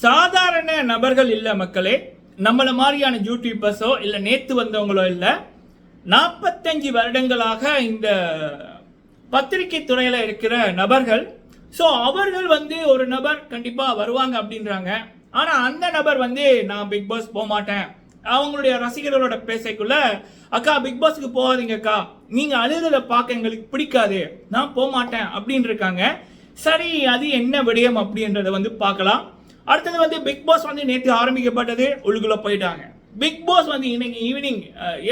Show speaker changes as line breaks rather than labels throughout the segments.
சாதாரண நபர்கள் இல்லை மக்களே நம்மளை மாதிரியான யூடியூபர்ஸோ இல்லை நேற்று வந்தவங்களோ இல்லை நாற்பத்தஞ்சு வருடங்களாக இந்த பத்திரிகை துறையில் இருக்கிற நபர்கள் ஸோ அவர்கள் வந்து ஒரு நபர் கண்டிப்பாக வருவாங்க அப்படின்றாங்க. ஆனால் அந்த நபர் வந்து நான் பிக் பாஸ் போக மாட்டேன். அவங்களுடைய ரசிகர்களோட பேசக்குள்ள அக்கா பிக் பாஸ்க்கு போகாதீங்க அக்கா நீங்க அழுதலை பார்க்க எங்களுக்கு பிடிக்காது. நான் போக மாட்டேன் அப்படின்னு இருக்காங்க சரி அது என்ன விடயம் அப்படின்றத வந்து பார்க்கலாம். அடுத்தது வந்து பிக் பாஸ் வந்து நேற்று ஆரம்பிக்கப்பட்டது உள்ளுக்குள்ள போயிட்டாங்க. பிக் பாஸ் வந்து இன்னைக்கு ஈவினிங்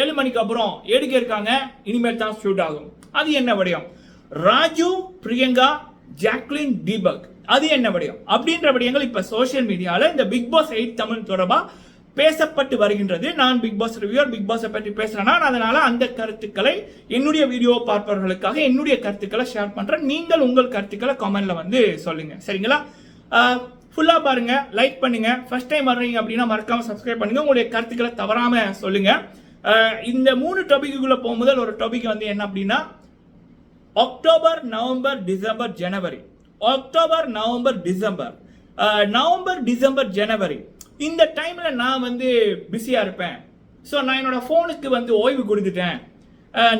ஏழு மணிக்கு அப்புறம் எடுக்க இருக்காங்க இனிமேல் தான் ஷூட் ஆகும். அது என்ன வடிவம்? ராஜு பிரியங்கா ஜாக்லின் தீபக். அது என்ன வடிவம்? அப்படின்ற விடயங்கள் இப்ப சோஷியல் மீடியால இந்த பிக் பாஸ் எயிட் தமிழ் தொடர்பா பேசப்பட்டு வருகின்றது. நான் பிக் பாஸ் ரிவ்யூர் பிக் பாஸை பற்றி பேசுறேன்னா அதனால அந்த கருத்துக்களை என்னுடைய வீடியோ பார்ப்பவர்களுக்காக என்னுடைய கருத்துக்களை ஷேர் பண்றேன். நீங்கள் உங்கள் கருத்துக்களை கமெண்ட்ல வந்து சொல்லுங்க. சரிங்களா? ஃபுல்லாக பாருங்க லைக் பண்ணுங்க. ஃபர்ஸ்ட் டைம் வர்றீங்க அப்படின்னா மறக்காம சப்ஸ்கிரைப் பண்ணுங்க. உங்களுடைய கருத்துக்களை தவறாம சொல்லுங்க. இந்த மூணு டாபிக்குள்ள போகும்போது ஒரு டாபிக் வந்து என்ன அப்படின்னா அக்டோபர் நவம்பர் டிசம்பர் ஜனவரி October November December November December ஜனவரி இந்த டைமில் நான் வந்து பிஸியாக இருப்பேன். ஸோ நான் என்னோடய ஃபோனுக்கு வந்து ஓய்வு கொடுத்துட்டேன்.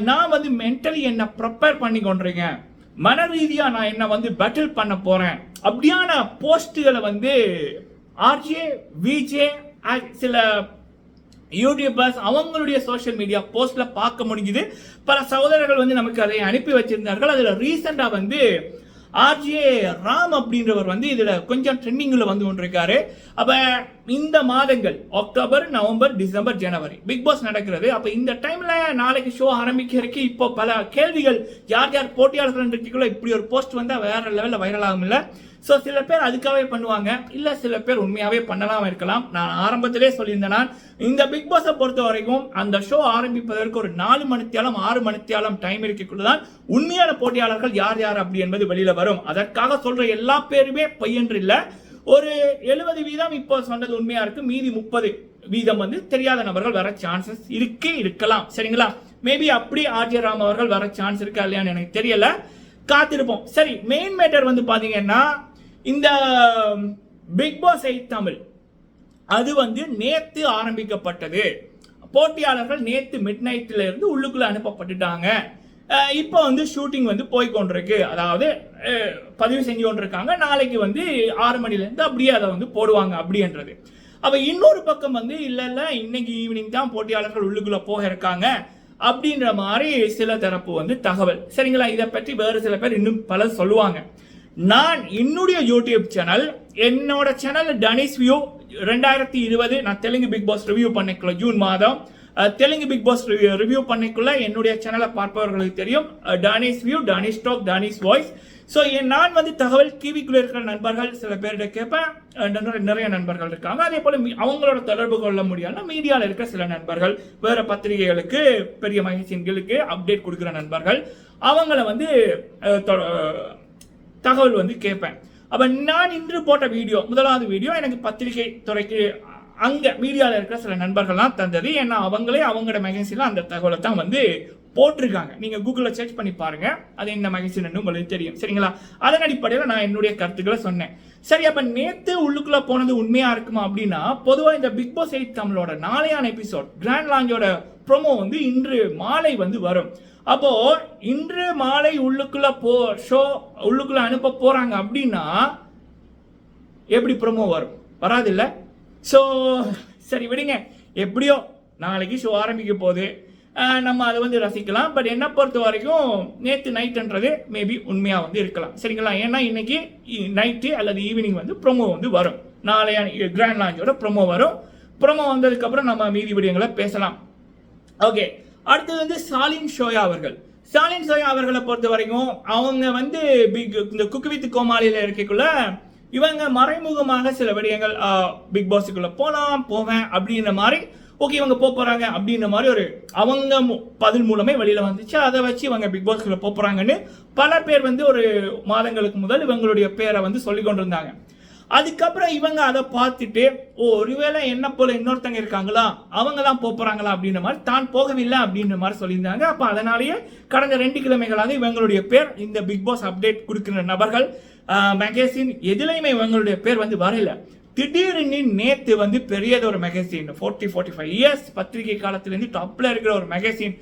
நான் வந்து மென்டலி என்னை ப்ரிப்பேர் பண்ணி கொண்டிருக்கேன். மன ரீதியாக நான் என்னை வந்து பேட்டில் பண்ண போகிறேன் அப்படியான போஸ்ட்டுகளை வந்து ஆர்ஜே விஜே சில யூடியூபர்ஸ் அவங்களுடைய சோஷியல் மீடியா போஸ்ட்ல பார்க்க முடிஞ்சுது. பல சகோதரர்கள் வந்து நமக்கு அதை அனுப்பி வச்சிருந்தார்கள். அதில் ரீசெண்டாக வந்து ஆர்ஜே ராம் அப்படின்றவர் வந்து இதில் கொஞ்சம் ட்ரெண்டிங்கில் வந்து கொண்டிருக்காரு. அப்போ இந்த மாதங்கள் அக்டோபர் நவம்பர் டிசம்பர் ஜனவரி பிக் பாஸ் நடக்கிறது. அப்போ இந்த டைமில் நாளைக்கு ஷோ ஆரம்பிக்கிறதுக்கு இப்போ பல கேள்விகள் யார் யார் போட்டியாளர்கள் இருக்கீங்களோ இப்படி ஒரு போஸ்ட் வந்தால் வேற லெவலில் வைரல் ஆகும் ஸோ சில பேர் அதுக்காகவே பண்ணுவாங்க. இல்லை சில பேர் உண்மையாகவே பண்ணலாம் இருக்கலாம். நான் ஆரம்பத்திலே சொல்லியிருந்தேன் இந்த பிக் பாஸை பொறுத்த வரைக்கும் அந்த ஷோ ஆரம்பிப்பதற்கு ஒரு நாலு மணித்தியாலம் ஆறு மணித்தியாலம் டைம் இருக்கக்குள்ளதான் உண்மையான போட்டியாளர்கள் யார் யார் அப்படி என்பது வெளியில் வரும். அதற்காக சொல்ற எல்லா பேருமே பையன்று இல்லை. ஒரு எழுபது வீதம் இப்போ சொன்னது உண்மையாக இருக்கு. மீதி முப்பது வீதம் வந்து தெரியாத நபர்கள் வர சான்சஸ் இருக்கே இருக்கலாம். சரிங்களா? மேபி அப்படி ஆர்ஜே ராம் அவர்கள் வர சான்ஸ் இருக்கா இல்லையான்னு எனக்கு தெரியல. காத்திருப்போம். சரி மெயின் மேட்டர் வந்து பாத்தீங்கன்னா இந்த பிக் பாஸ் எயிட் தமிழ். அது வந்து நேற்று ஆரம்பிக்கப்பட்டது. போட்டியாளர்கள் நேற்று மிட் நைட்ல இருந்து உள்ளுக்குள்ள அனுப்பப்பட்டுட்டாங்க. இப்போ வந்து ஷூட்டிங் வந்து போய்கொண்டிருக்கு அதாவது பதிவு செஞ்சு கொண்டிருக்காங்க. நாளைக்கு வந்து ஆறு மணிலேருந்து அப்படியே அதை வந்து போடுவாங்க அப்படின்றது. அப்போ இன்னொரு பக்கம் வந்து இல்லை இல்லை இன்னைக்கு ஈவினிங் தான் போட்டியாளர்கள் உள்ளுக்குள்ள போக இருக்காங்க. அப்படின்ற மாதிரி சில தரப்பு வந்து தகவல். சரிங்களா? இதை பற்றி வேறு சில பேர் இன்னும் பலர் சொல்லுவாங்க. நான் என்னுடைய யூடியூப் சேனல் என்னோட சேனல் டனிஸ் வியூ ரெண்டாயிரத்தி இருபது நான் தெலுங்கு பிக் பாஸ் ரிவ்யூ பண்ணிக்கல ஜூன் மாதம். Telugu Bigg Boss review review பண்ணிக்குள்ள என்னுடைய சேனலை பார்ப்பவர்களுக்கு தெரியும். Danish view Danish talk Danish voice so நான் வந்து தகவல் டிவிக்குள்ளே இருக்கிற நண்பர்கள் சில பேர்கிட்ட கேட்பேன். நிறைய- நண்பர்கள் இருக்காங்க. அதே போல் அவங்களோட தொடர்பு கொள்ள முடியாமல் மீடியாவில் இருக்கிற சில நண்பர்கள் வேறு பத்திரிகைகளுக்கு பெரிய மேகசின்களுக்கு அப்டேட் கொடுக்குற நண்பர்கள் அவங்கள வந்து தகவல் வந்து கேட்பேன். அப்போ நான் இன்று போட்ட வீடியோ முதலாவது வீடியோ எனக்கு பத்திரிகை துறைக்கு அங்கே மீடியாவில் இருக்கிற சில நண்பர்கள்லாம் தந்தது. ஏன்னா அவங்களே அவங்களோட மெகசினில் அந்த தகவலை தான் வந்து போட்டிருக்காங்க. நீங்கள் கூகுளில் சர்ச் பண்ணி பாருங்கள் அது இந்த மேகசின் உங்களுக்கு தெரியும். சரிங்களா? அதன் அடிப்படையில் நான் என்னுடைய கருத்துக்களை சொன்னேன். சரி அப்போ நேற்று உள்ளுக்குள்ளே போனது உண்மையாக இருக்குமா அப்படின்னா பொதுவாக இந்த பிக் பாஸ் எயிட் தமிழோட நாளையான எபிசோட் கிராண்ட் லாஞ்சோட ப்ரோமோ வந்து இன்று மாலை வந்து வரும். அப்போ இன்று மாலை உள்ளுக்குள்ள போ ஷோ உள்ளுக்குள்ள அனுப்ப போறாங்க அப்படின்னா எப்படி ப்ரொமோ வரும்? வராதில்ல? ஸோ சரி விடுங்க. எப்படியோ நாளைக்கு ஷோ ஆரம்பிக்க போகுது. நம்ம அதை வந்து ரசிக்கலாம். பட் என்னை பொறுத்த வரைக்கும் நேற்று நைட்டுன்றது மேபி உண்மையாக வந்து இருக்கலாம். சரிங்களா? ஏன்னா இன்னைக்கு நைட்டு அல்லது ஈவினிங் வந்து ப்ரோமோ வந்து வரும். நாளைய கிராண்ட் லாஞ்சோட ப்ரோமோ வரும். ப்ரோமோ வந்ததுக்கப்புறம் நம்ம மீதி விடயங்களை பேசலாம். ஓகே அடுத்தது வந்து ஸ்டாலின் ஷோயா அவர்கள். ஸ்டாலின் ஷோயா அவர்களை பொறுத்த வரைக்கும் அவங்க வந்து பிக் இந்த குக்கு வித் கோமாளியில் இருக்கக்குள்ள இவங்க மறைமுகமாக சில விடயங்கள் பிக் பாஸுக்குள்ள போகலாம் போவேன் அப்படின்ற மாதிரி ஓகே இவங்க போக போகிறாங்க அப்படின்ற மாதிரி ஒரு அவங்க பதில் மூலமே வெளியில் வந்துச்சு. அதை வச்சு இவங்க பிக் பாஸ்க்குள்ள போக பல பேர் வந்து ஒரு மாதங்களுக்கு முதல் இவங்களுடைய பேரை வந்து சொல்லி கொண்டிருந்தாங்க. அதுக்கப்புறம் இவங்க அதை பார்த்துட்டு ஓ ஒருவேளை என்ன போல இன்னொருத்தங்க இருக்காங்களா? அவங்க தான் போகிறாங்களா அப்படின்ற மாதிரி தான் போகவில்லை அப்படின்ற மாதிரி சொல்லியிருந்தாங்க. அப்போ அதனாலேயே கடந்த ரெண்டு கிழமைகளாக இவங்களுடைய பேர் இந்த பிக் பாஸ் அப்டேட் கொடுக்கிற நபர்கள் மேகசின் எதுலையுமே இவங்களுடைய பேர் வந்து வரல. திடீர்னு நேத்து வந்து பெரியது ஒரு magazine forty forty five years பத்திரிகை காலத்துலேருந்து டாப்பில் இருக்கிற ஒரு மெகசின்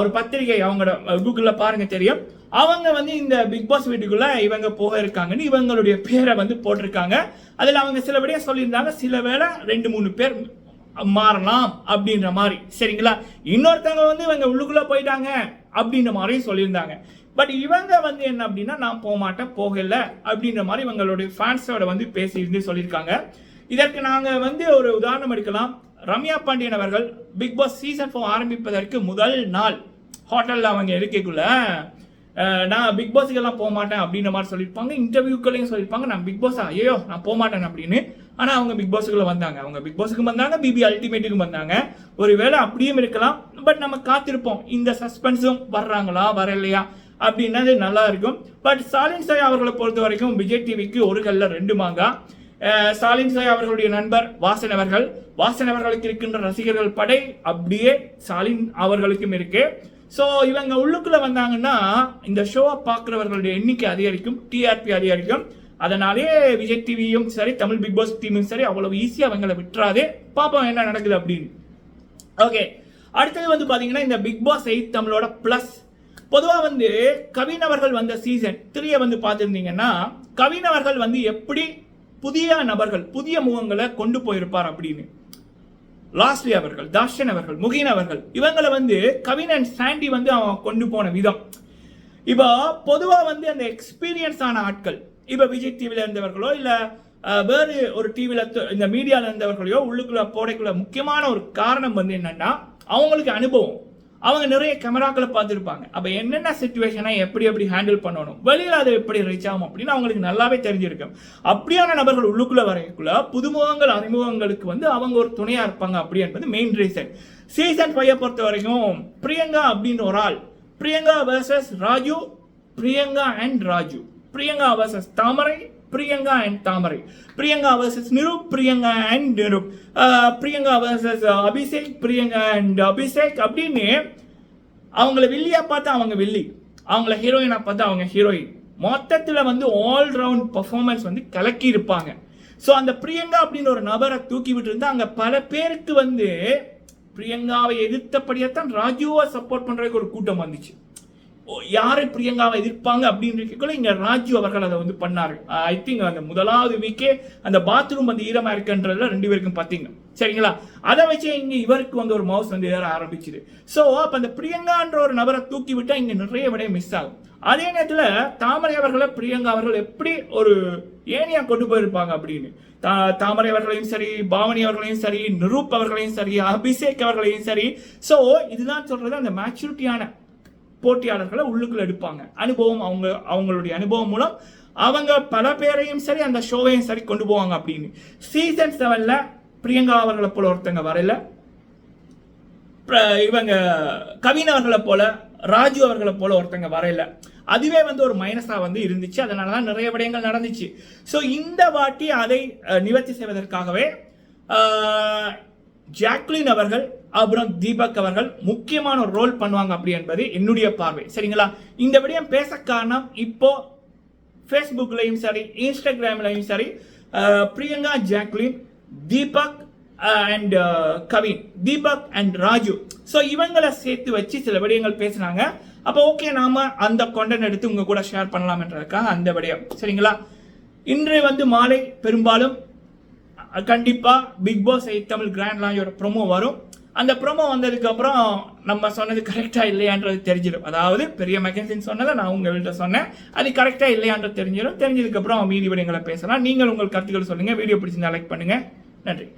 ஒரு பத்திரிகை அவங்களோட கூகுளில் பாருங்க தெரியும். அவங்க வந்து இந்த பிக் பாஸ் வீட்டுக்குள்ள இவங்க போக இருக்காங்கன்னு இவங்களுடைய பேரை வந்து போட்டிருக்காங்க. அதில் அவங்க சில சொல்லியிருந்தாங்க? சில வேளை ரெண்டு மூணு பேர் மாறலாம் அப்படின்ற மாதிரி. சரிங்களா? இன்னொருத்தவங்க வந்து இவங்க உள்ளுக்குள்ள போயிட்டாங்க அப்படின்ற மாதிரியும் சொல்லியிருந்தாங்க. பட் இவங்க வந்து என்ன அப்படின்னா நான் போக மாட்டேன் போகல அப்படின்ற மாதிரி இவங்களுடைய ஃபேன்ஸோட வந்து பேசியிருந்து சொல்லியிருக்காங்க. இதற்கு நாங்கள் வந்து ஒரு உதாரணம் எடுக்கலாம். ரம்யா பாண்டியன் அவர்கள் பிக் பாஸ் சீசன் ஃபோர் ஆரம்பிப்பதற்கு முதல் நாள் ஹோட்டலில் அவங்க இருக்கக்குள்ள நான் பிக் பாஸுக்கெல்லாம் போக மாட்டேன் அப்படின்ற மாதிரி சொல்லியிருப்பாங்க இன்டர்வியூக்களையும் சொல்லியிருப்பாங்க. நான் பிக் பாஸ் ஐயோ நான் போக மாட்டேன் அப்படின்னு. ஆனால் அவங்க பிக் பாஸுக்குள்ள வந்தாங்க. அவங்க பிக் பாஸுக்கும் வந்தாங்க பிபி அல்டிமேட்டுக்கும் வந்தாங்க. ஒருவேளை அப்படியும் இருக்கலாம் பட் நம்ம காத்திருப்போம். இந்த சஸ்பென்ஸும் வர்றாங்களா வரலையா? அப்படின்னது நல்லா இருக்கும். பட் ஸ்டாலின் சாய் அவர்களை பொறுத்த வரைக்கும் விஜய் டிவிக்கு ஒரு கல்ல ரெண்டு மாங்கா. ஸ்டாலின் சாய் அவர்களுடைய நண்பர் வாசன் அவர்கள். வாசன் அவர்களுக்கு இருக்கின்ற ரசிகர்கள் படை அப்படியே ஸ்டாலின் அவர்களுக்கும் இருக்கு. ஸோ இவங்க உள்ளுக்குள்ளே வந்தாங்கன்னா இந்த ஷோவை பார்க்குறவர்களுடைய எண்ணிக்கை அதிகரிக்கும் டிஆர்பி அதிகரிக்கும். அதனாலே விஜய் டிவியும் சரி தமிழ் பிக் பாஸ் டீமும் சரி அவ்வளவு ஈஸியாக அவங்கள விட்டுறாதே. பார்ப்போம் என்ன நடக்குது அப்படின்னு. ஓகே அடுத்தது வந்து பார்த்தீங்கன்னா இந்த பிக் பாஸ் எயிட் தமிழோட ப்ளஸ் பொதுவாக வந்து கவின் அவர்கள் வந்த சீசன் த்ரீயை வந்து பார்த்துருந்தீங்கன்னா கவின் அவர்கள் வந்து எப்படி புதிய நபர்கள் புதிய முகங்களை கொண்டு போயிருப்பார் அப்படின்னு. லாஸ்ட்லி அவர்கள் தாஷன் அவர்கள் முகின் அவர்கள் இவங்களை வந்து கவின் அண்ட் சாண்டி வந்து அவன் கொண்டு போன விதம். இப்போ பொதுவாக வந்து அந்த எக்ஸ்பீரியன்ஸ் ஆன ஆட்கள் இப்போ விஜய் டிவியில் இருந்தவர்களோ இல்லை வேறு ஒரு டிவியில் இந்த மீடியாவில் இருந்தவர்களையோ உள்ளுக்குள்ள போடைக்குள்ள முக்கியமான ஒரு காரணம் வந்து என்னென்னா அவங்களுக்கு அனுபவம். அவங்க நிறைய கேமராக்களை பார்த்துருப்பாங்க. அப்போ என்னென்ன சுச்சுவேஷனை எப்படி எப்படி ஹேண்டில் பண்ணணும்? வெளியில் அதை எப்படி ரீச் ஆகும் அப்படின்னு அவங்களுக்கு நல்லாவே தெரிஞ்சிருக்கும். அப்படியான நபர்கள் உள்ளுக்குள்ளே வரைக்குள்ள புதுமுகங்கள் அறிமுகங்களுக்கு வந்து அவங்க ஒரு துணையாக இருப்பாங்க அப்படி என்பது மெயின் ரீசன் சீசன் ஃபைவை பொறுத்த வரைக்கும் பிரியங்கா அப்படின்னு ஒரு ஆள். Priyanka versus Raju Priyanka and Raju. Priyanka versus Thamarai Priyanka and Thamarai Priyanka versus Niroop Priyanka and Niroop Priyanka versus Abhishek Priyanka and Abhishek அப்படின்னு அவங்கள வில்லியாக பார்த்தா அவங்க வில்லி. அவங்கள ஹீரோயினாக பார்த்தா அவங்க ஹீரோயின் மொத்தத்தில் வந்து ஆல் ரவுண்ட் பர்ஃபார்மன்ஸ் வந்து கலக்கி இருப்பாங்க. ஸோ அந்த பிரியங்கா அப்படின்னு ஒரு நபரை தூக்கி விட்டுருந்தா அங்கே பல பேருக்கு வந்து பிரியங்காவை எதிர்த்தபடியாத்தான் ராஜுவை சப்போர்ட் பண்ணுறதுக்கு ஒரு கூட்டம் வந்துச்சு. யாரை பிரியங்காவை எதிர்ப்பாங்க அப்படின்னு இங்க ராஜு அவர்கள் அதை வந்து பண்ணாரு. ஐ திங்க் அந்த முதலாவது வீக்கே அந்த பாத்ரூம் வந்து ஈரமா இருக்குன்றதுல ரெண்டு பேருக்கும் பார்த்தீங்க. சரிங்களா? அதை வச்சு இங்க இவருக்கு வந்து ஒரு மவுஸ் வந்து ஏற ஆரம்பிச்சுது. ஸோ அப்ப அந்த பிரியங்கான்ற ஒரு நபரை தூக்கி விட்டா இங்க நிறைய விட மிஸ் ஆகும். அதே நேரத்துல தாமரை அவர்களை பிரியங்கா அவர்கள் எப்படி ஒரு ஏனியா கொண்டு போயிருப்பாங்க அப்படின்னு. தா- தாமரை அவர்களையும் சரி பாவனி அவர்களையும் சரி நிரூப் அவர்களையும் சரி அபிஷேக் அவர்களையும் சரி. ஸோ இதுதான் சொல்றது அந்த மேச்சூரிட்டியான போட்டியாளர்களை உள்ளுக்குள்ள எடுப்பாங்க. அனுபவம் அவங்க அவங்களுடைய அனுபவம் மூலம் அவங்க பல பேரையும் சரி அந்த ஷோவையும் சரி கொண்டு போவாங்க அப்படின்னு. சீசன் செவன்ல பிரியங்கா அவர்களை போல ஒருத்தங்க வரல இவங்க கவின் அவர்களை போல ராஜு அவர்களை போல ஒருத்தங்க வரையில அதுவே வந்து ஒரு மைனஸா வந்து இருந்துச்சு. அதனால தான் நிறைய விடயங்கள் நடந்துச்சு. ஸோ இந்த வாட்டி அதை நிவர்த்தி செய்வதற்காகவே ஜாக்லின் அவர்கள் அப்புறம் தீபக் அவர்கள் முக்கியமான ஒரு ரோல் பண்ணுவாங்க அப்படி என்பது என்னுடைய பார்வை. சரிங்களா? இந்த விடயம் பேச காரணம் இப்போ ஃபேஸ்புக்லையும் சரி இன்ஸ்டாகிராம்லையும் சரி Priyanka Jacqueline Deepak and Kavin. Deepak and Raju. So இவங்களை சேர்த்து வச்சு சில விடயங்கள் பேசுனாங்க. அப்போ ஓகே நாம அந்த கொண்டன் எடுத்து உங்க கூட ஷேர் பண்ணலாம்ன்றதுக்காக அந்த விடயம். சரிங்களா? இன்று வந்து மாலை பெரும்பாலும் கண்டிப்பாக Bigg Boss eight Tamil grand லாஞ்சோட promo வரும். அந்த ப்ரோமோ வந்ததுக்கப்புறம் நம்ம சொன்னது கரெக்டாக இல்லையான்றது தெரிஞ்சிடும். அதாவது பெரிய மெகசின் சொன்னதை நான் உங்கள்கிட்ட சொன்னேன். அது கரெக்டாக இல்லையான்றது தெரிஞ்சிடும். தெரிஞ்சதுக்கப்புறம் மீதி விடயங்களை பேசலாம். நீங்கள் உங்கள் கருத்துக்கள் சொல்லுங்கள் வீடியோ பிடிச்சிருந்தா லைக் பண்ணுங்கள் நன்றி.